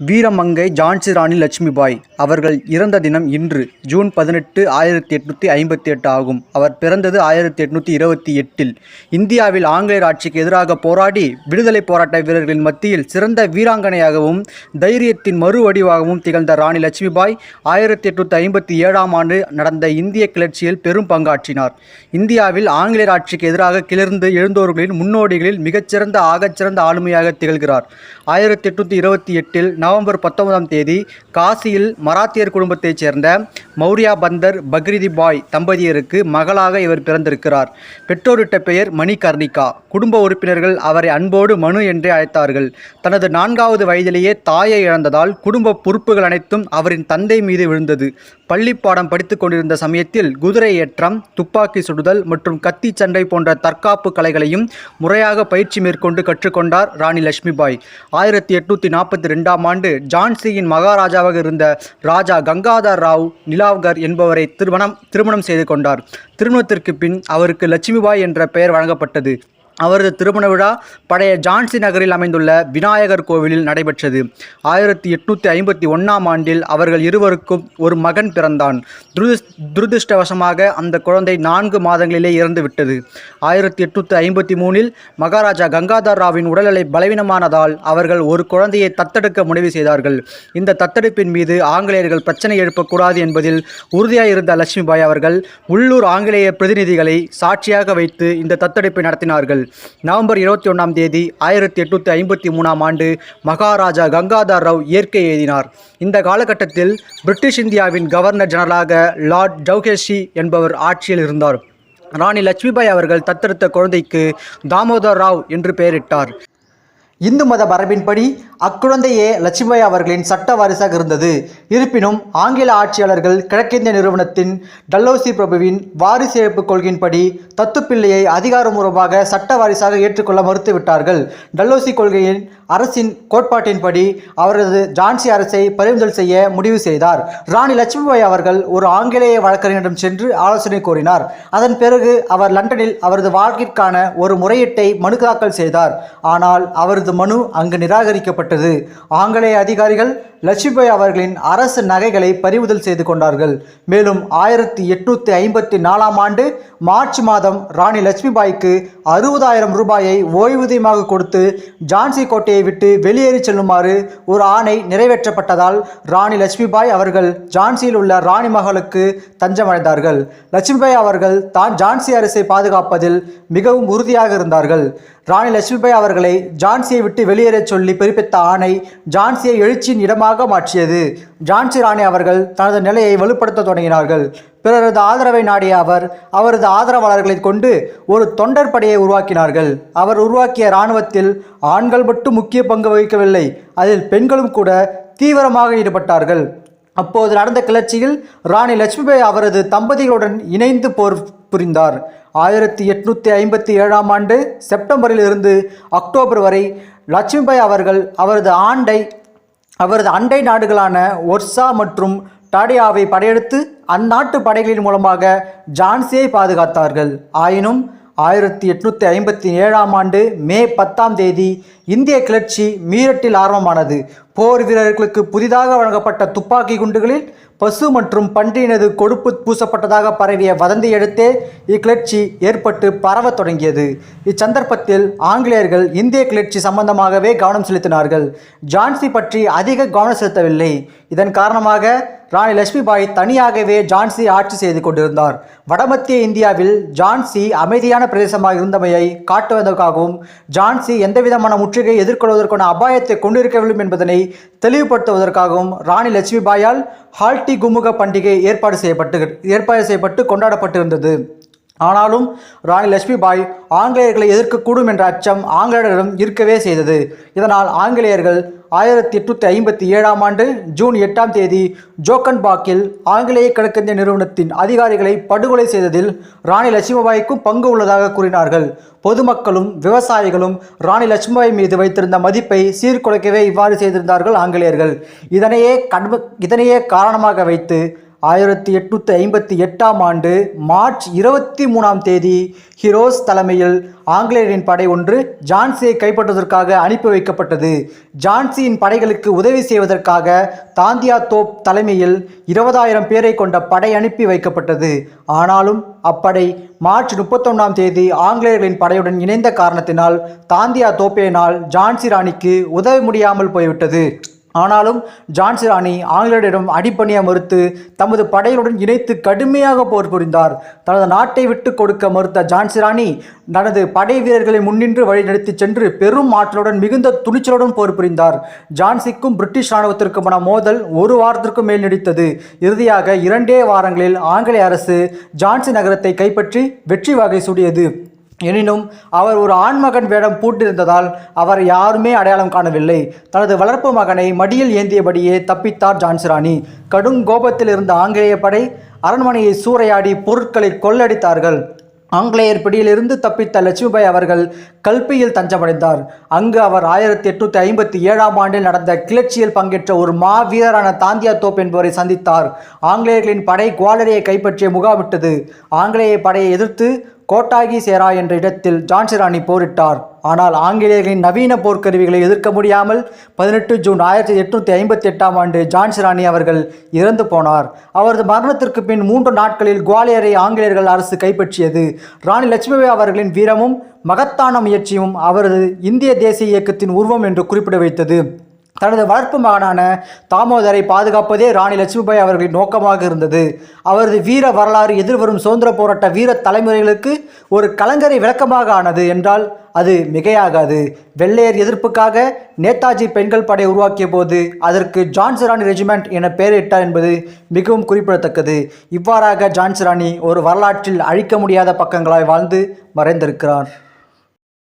வீரமங்கை ஜான்சி ராணி லட்சுமிபாய். அவர்கள் இறந்த தினம் இன்று ஜூன் பதினெட்டு ஆயிரத்தி எட்நூற்றி ஐம்பத்தி எட்டு ஆகும். அவர் பிறந்தது ஆயிரத்தி எட்நூற்றி இருபத்தி எட்டில். இந்தியாவில் ஆங்கிலேயர் ஆட்சிக்கு எதிராக போராடி விடுதலை போராட்ட வீரர்களின் மத்தியில் சிறந்த வீராங்கனையாகவும் தைரியத்தின் மறு வடிவாகவும் திகழ்ந்த ராணி லட்சுமிபாய் ஆயிரத்தி எட்நூற்றி ஐம்பத்தி ஏழாம் ஆண்டு நடந்த இந்திய கிளர்ச்சியில் பெரும் பங்காற்றினார். இந்தியாவில் ஆங்கிலேயர் ஆட்சிக்கு எதிராக கிளர்ந்து எழுந்தோர்களின் முன்னோடிகளில் மிகச்சிறந்த ஆகச்சிறந்த ஆளுமையாக திகழ்கிறார். ஆயிரத்தி எட்நூற்றி இருபத்தி எட்டில் நவம்பர் பத்தொன்பதாம் தேதி காசியில் மராத்தியர் குடும்பத்தைச் சேர்ந்த மௌரியா பந்தர் பக்ரிதி பாய் தம்பதியருக்கு மகளாக இவர் பிறந்திருக்கிறார். பெற்றோரிட்ட பெயர் மணிகர்ணிகா. குடும்ப உறுப்பினர்கள் அவரை அன்போடு மனு என்றே அழைத்தார்கள். தனது நான்காவது வயதிலேயே தாயை இழந்ததால் குடும்ப பொறுப்புகள் அனைத்தும் அவரின் தந்தை மீது விழுந்தது. பள்ளிப்பாடம் படித்துக் கொண்டிருந்த சமயத்தில் குதிரை ஏற்றம் துப்பாக்கி சுடுதல் மற்றும் கத்தி சண்டை போன்ற தற்காப்பு கலைகளையும் முறையாக பயிற்சி மேற்கொண்டு கற்றுக்கொண்டார் ராணி லட்சுமிபாய். ஆயிரத்தி எட்நூற்றி நாற்பத்தி ரெண்டாம் ஆண்டு ஜான்சியின் மகாராஜாவாக இருந்த ராஜா கங்காதர் ராவ் நிலாவ்கர் என்பவரை திருமணம் திருமணம் செய்து கொண்டார். திருமணத்திற்கு பின் அவருக்கு லட்சுமிபாய் என்ற பெயர் வழங்கப்பட்டது. அவரது திருமண விழா பழைய ஜான்சி நகரில் அமைந்துள்ள விநாயகர் கோவிலில் நடைபெற்றது. ஆயிரத்தி எட்நூற்றி ஐம்பத்தி ஒன்றாம் ஆண்டில் அவர்கள் இருவருக்கும் ஒரு மகன் பிறந்தான். துருதிஷ் துரதிருஷ்டவசமாக அந்த குழந்தை நான்கு மாதங்களிலே இறந்து விட்டது. ஆயிரத்தி எட்நூற்றி ஐம்பத்தி மூணில் மகாராஜா கங்காதர் ராவின் உடல்நிலை பலவீனமானதால் அவர்கள் ஒரு குழந்தையை தத்தெடுக்க முடிவு செய்தார்கள். இந்த தத்தெடுப்பின் மீது ஆங்கிலேயர்கள் பிரச்சனை எழுப்பக்கூடாது என்பதில் உறுதியாக இருந்த லட்சுமிபாய் அவர்கள் உள்ளூர் ஆங்கிலேய பிரதிநிதிகளை சாட்சியாக வைத்து இந்த தத்தெடுப்பை நடத்தினார்கள். நவம்பர் இருபத்தி ஒன்றாம் தேதி ஆயிரத்தி எட்நூற்றி ஐம்பத்தி மூணாம் ஆண்டு மகாராஜா கங்காதர் ராவ் இயற்கை எழுதினார். இந்த காலகட்டத்தில் பிரிட்டிஷ் இந்தியாவின் கவர்னர் ஜெனரலாக லார்ட் ஜவுகேஷி என்பவர் ஆட்சியில் இருந்தார். ராணி லட்சுமிபாய் அவர்கள் தத்தெடுத்த குழந்தைக்கு தாமோதர் ராவ் என்று பெயரிட்டார். இந்து மத மரபின்படி அக்குழந்தையே லட்சுமிபாய் அவர்களின் சட்ட வாரிசாக இருந்தது. இருப்பினும் ஆங்கில ஆட்சியாளர்கள் கிழக்கிந்திய நிறுவனத்தின் டல்லோசி பிரபுவின் வாரிசு இழப்பு கொள்கையின்படி தத்துப்பிள்ளையை அதிகாரபூர்வமாக சட்ட வாரிசாக ஏற்றுக்கொள்ள மறுத்துவிட்டார்கள். டல்லோசி கொள்கையின் அரசின் கோட்பாட்டின்படி அவரது ஜான்சி அரசை பறிமுதல் செய்ய முடிவு செய்தார். ராணி லட்சுமிபாய் அவர்கள் ஒரு ஆங்கிலேய வழக்கறிஞரிடம் சென்று ஆலோசனை கோரினார் அதன் பிறகு அவர் லண்டனில் அவரது வாழ்க்கைக்கான ஒரு முறையீட்டை மனு தாக்கல் செய்தார். ஆனால் அவரது மனு அங்கு நிராகரிக்கப்பட்டது. ஆங்கிலேய அதிகாரிகள் லட்சுமிபாய் அவர்களின் அரசு நகைகளை பறிமுதல் செய்து கொண்டார்கள். மேலும் ஆயிரத்தி எட்நூத்தி ஐம்பத்தி நாலாம் ஆண்டு மார்ச் மாதம் ராணி லட்சுமிபாய்க்கு அறுபதாயிரம் ரூபாயை ஓய்வூதியமாக கொடுத்து ஜான்சி கோட்டையை விட்டு வெளியேறி செல்லுமாறு ஒரு ஆணை நிறைவேற்றப்பட்டதால் ராணி லட்சுமிபாய் அவர்கள் ஜான்சியில் உள்ள ராணி மகளுக்கு தஞ்சமடைந்தார்கள். லட்சுமிபாய் அவர்கள் தான் ஜான்சி அரசை பாதுகாப்பதில் மிகவும் உறுதியாக இருந்தார்கள். ராணி லட்சுமிபாய் அவர்களை ஜான்சியை விட்டு வெளியேறச் சொல்லி பிறப்பித்த ஆணை ஜான்சியை எழுச்சியின் இடமாக மாற்றியது. ஜான்சி ராணி அவர்கள் தனது நிலையை வலுப்படுத்த தொடங்கினார்கள். பிறரது ஆதரவை நாடிய அவர் அவரது ஆதரவாளர்களை கொண்டு ஒரு தொண்டர் படையை உருவாக்கினார்கள். அவர் உருவாக்கிய இராணுவத்தில் ஆண்கள் மட்டும் முக்கிய பங்கு வகிக்கவில்லை அதில் பெண்களும் கூட தீவிரமாக ஈடுபட்டார்கள். அப்போது நடந்த கிளர்ச்சியில் ராணி லட்சுமிபாய் அவரது தம்பதிகளுடன் இணைந்து போர் புரிந்தார். ஆயிரத்தி எட்நூற்றி ஐம்பத்தி ஏழாம் ஆண்டு செப்டம்பரிலிருந்து அக்டோபர் வரை லட்சுமிபாய் அவர்கள் அவரது ஆண்டை அவரது அண்டை நாடுகளான ஒர்சா மற்றும் டாடியாவை படையெடுத்து அந்நாட்டு படைகளின் மூலமாக ஜான்சியை பாதுகாத்தார்கள். ஆயினும் ஆயிரத்தி எட்நூற்றி ஐம்பத்தி ஏழாம் ஆண்டு மே பத்தாம் தேதி இந்திய கிளர்ச்சி மீரட்டில் ஆரம்பமானது. போர் வீரர்களுக்கு புதிதாக வழங்கப்பட்ட துப்பாக்கி குண்டுகளில் பசு மற்றும் பன்றியினது கொடுப்பு பூசப்பட்டதாக பரவிய வதந்தியடுத்தே இக்கிளர்ச்சி ஏற்பட்டு பரவத் தொடங்கியது. இச்சந்தர்ப்பத்தில் ஆங்கிலேயர்கள் இந்திய கிளர்ச்சி சம்பந்தமாகவே கவனம் செலுத்தினார்கள். ஜான்சி பற்றி அதிக கவனம் செலுத்தவில்லை. இதன் காரணமாக ராணி லட்சுமிபாய் தனியாகவே ஜான்சி ஆட்சி செய்து கொண்டிருந்தார். வடமத்திய இந்தியாவில் ஜான்சி அமைதியான பிரதேசமாக இருந்தமையை காட்டுவதற்காகவும் ஜான்சி எந்தவிதமான முற்றுகையை எதிர்கொள்வதற்கான அபாயத்தை கொண்டிருக்கவில்லை என்பதனை தெளிவுபடுத்துவதற்காகவும் ராணி லட்சுமிபாயால் ஹால்டி குமுக பண்டிகை ஏற்பாடு செய்யப்பட்டு ஏற்பாடு செய்யப்பட்டு கொண்டாடப்பட்டிருந்தது. ஆனாலும் ராணி லட்சுமிபாய் ஆங்கிலேயர்களை எதிர்க்கக்கூடும் என்ற அச்சம் ஆங்கிலேயர்களிடம் இருக்கவே செய்தது. இதனால் ஆங்கிலேயர்கள் ஆயிரத்தி எட்நூற்றி ஐம்பத்தி ஏழாம் ஆண்டு ஜூன் எட்டாம் தேதி ஜோக்கன்பாக்கில் ஆங்கிலேய கிழக்கிந்திய நிறுவனத்தின் அதிகாரிகளை படுகொலை செய்ததில் ராணி லட்சுமிபாய்க்கும் பங்கு உள்ளதாக கூறினார்கள். பொதுமக்களும் விவசாயிகளும் ராணி லட்சுமிபாய் மீது வைத்திருந்த மதிப்பை சீர்குலைக்கவே இவ்வாறு செய்திருந்தார்கள் ஆங்கிலேயர்கள். இதனையே கண்ம இதனையே காரணமாக வைத்து ஆயிரத்தி எட்நூற்றி ஐம்பத்தி எட்டாம் ஆண்டு மார்ச் இருபத்தி மூணாம் தேதி ஹிரோஸ் தலைமையில் ஆங்கிலேயரின் படை ஒன்று ஜான்சியை கைப்பற்றுவதற்காக அனுப்பி வைக்கப்பட்டது. ஜான்சியின் படைகளுக்கு உதவி செய்வதற்காக தாந்தியா தோப் தலைமையில் இருபதாயிரம் பேரை கொண்ட படை அனுப்பி வைக்கப்பட்டது. ஆனாலும் அப்படை மார்ச் முப்பத்தொன்னாம் தேதி ஆங்கிலேயர்களின் படையுடன் இணைந்த காரணத்தினால் தாந்தியா தோப்பேனால் ஜான்சி ராணிக்கு உதவ முடியாமல் போய்விட்டது. ஆனாலும் ஜான்சி ராணி ஆங்கிலேயரிடம் அடிப்பணிய மறுத்து தமது படைகளுடன் இணைத்து கடுமையாக போர் புரிந்தார். தனது நாட்டை விட்டு கொடுக்க மறுத்த ஜான்சி ராணி தனது படை வீரர்களை முன்னின்று வழிநடத்தி சென்று பெரும் ஆற்றலுடன் மிகுந்த துணிச்சலுடன் போர் புரிந்தார். ஜான்சிக்கும் பிரிட்டிஷ் இராணுவத்திற்குமான மோதல் ஒரு வாரத்திற்கும் மேல் நீடித்தது. இறுதியாக இரண்டே வாரங்களில் ஆங்கிலேய அரசு ஜான்சி நகரத்தை கைப்பற்றி வெற்றி வகை சூடியது. எனினும் அவர் ஒரு ஆண்மகன் வேடம் பூட்டிருந்ததால் அவர் யாருமே அடையாளம் காணவில்லை. தனது வளர்ப்பு மகனை மடியில் ஏந்தியபடியே தப்பித்தார் ஜான்சிராணி. கடும் கோபத்தில் இருந்த ஆங்கிலேய படை அரண்மனையை சூறையாடி பொருட்களை கொள்ளடித்தார்கள். ஆங்கிலேயர் பிடியிலிருந்து தப்பித்த லட்சுமிபாய் அவர்கள் கல்பியில் தஞ்சமடைந்தார். அங்கு அவர் ஆயிரத்தி எட்நூத்தி ஐம்பத்தி ஏழாம் ஆண்டில் நடந்த கிளர்ச்சியில் பங்கேற்ற ஒரு மாவீரரான தாந்தியா தோப் என்பவரை சந்தித்தார். ஆங்கிலேயர்களின் படை குவாலரியை கைப்பற்றிய முகாமிட்டது. ஆங்கிலேய படையை எதிர்த்து கோட்டாகி சேரா என்ற இடத்தில் ஜான்சிராணி போரிட்டார். ஆனால் ஆங்கிலேயர்களின் நவீன போர்க்கருவிகளை எதிர்க்க முடியாமல் பதினெட்டு ஜூன் ஆயிரத்தி எட்நூற்றி ஐம்பத்தி எட்டாம் ஆண்டு ஜான்சிராணி அவர்கள் இறந்து போனார். அவரது மரணத்திற்கு பின் மூன்று நாட்களில் குவாலியரை ஆங்கிலேயர்கள் அரசு கைப்பற்றியது. ராணி லட்சுமிபாய் அவர்களின் வீரமும் மகத்தான முயற்சியும் அவரது இந்திய தேசிய இயக்கத்தின் உருவம் என்று குறிப்பிட வைத்தது. தனது வளர்ப்பு மகனான தாமோதரை பாதுகாப்பதே ராணி லட்சுமிபாய் அவர்களின் நோக்கமாக இருந்தது. அவரது வீர வரலாறு எதிர்வரும் சுதந்திர போராட்ட வீர தலைமுறைகளுக்கு ஒரு கலங்கரை விளக்கமாக ஆனது என்றால் அது மிகையாகாது. வெள்ளையர் எதிர்ப்புக்காக நேதாஜி பெண்கள் படை உருவாக்கிய போது அதற்கு ஜான்சிராணி ரெஜிமெண்ட் என பெயரிட்டார் என்பது மிகவும் குறிப்பிடத்தக்கது. இவ்வாறாக ஜான்சிராணி ஒரு வரலாற்றில் அழிக்க முடியாத பக்கங்களாய் வாழ்ந்து மறைந்திருக்கிறார்.